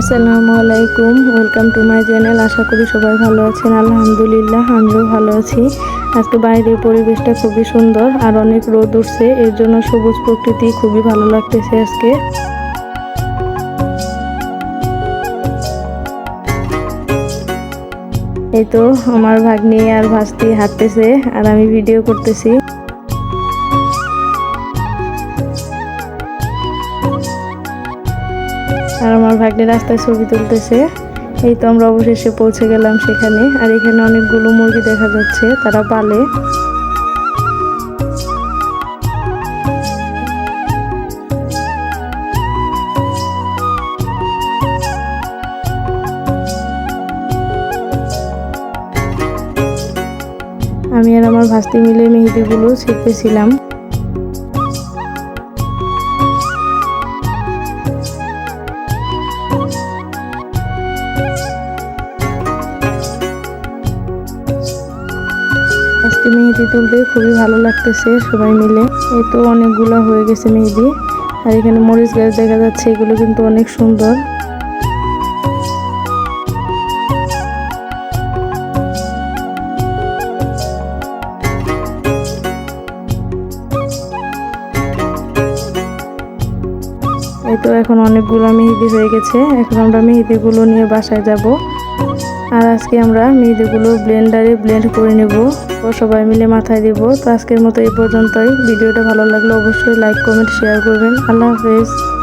আসসালামু আলাইকুম welcome to my channel আশা করি সবাই ভালো আছেন। আলহামদুলিল্লাহ, আমিও ভালো আছি। আজকে বাইরের পরিবেশটা খুবই সুন্দর আর অনেক রোদ উঠছে, এর জন্য সবুজ প্রকৃতি খুবই ভালো লাগতেছে আজকে। এই তো আমার ভাগ্নি আর ভাস্তি হাঁটতেছে আর আমি ভিডিও করতেছি। আর আমার ভাগ্নে রাস্তায় ছবি তুলতেছে। এই তো আমরা অবশেষে পৌঁছে গেলাম সেখানে। আর এখানে অনেকগুলো মুরগি দেখা যাচ্ছে, তারা পালে। আমি আর আমার ভাস্তি মিলে মেহেদিগুলো ছিটতেছিলাম। আজকে মেহেদি তুলতে খুবই ভালো লাগতেছে সবাই মিলে। এই তো অনেকগুলো হয়ে গেছে মেহেদি। আর এখানে মরিচ গাছ দেখা যাচ্ছে, এগুলো কিন্তু অনেক সুন্দর। এই তো এখন অনেকগুলো মেহেদি হয়ে গেছে। এখন আমরা মেহেদিগুলো নিয়ে বাসায় যাব। আর আজকে আমরা মেহেদিগুলো ব্লেন্ডারে ব্লেন্ড করে নেব। ও সবাই মিলে মাথায় দেব। তো আজকের মতো এই পর্যন্তই। ভিডিওটা ভালো লাগলে অবশ্যই লাইক কমেন্ট শেয়ার করবেন। আল্লাহ হাফেজ।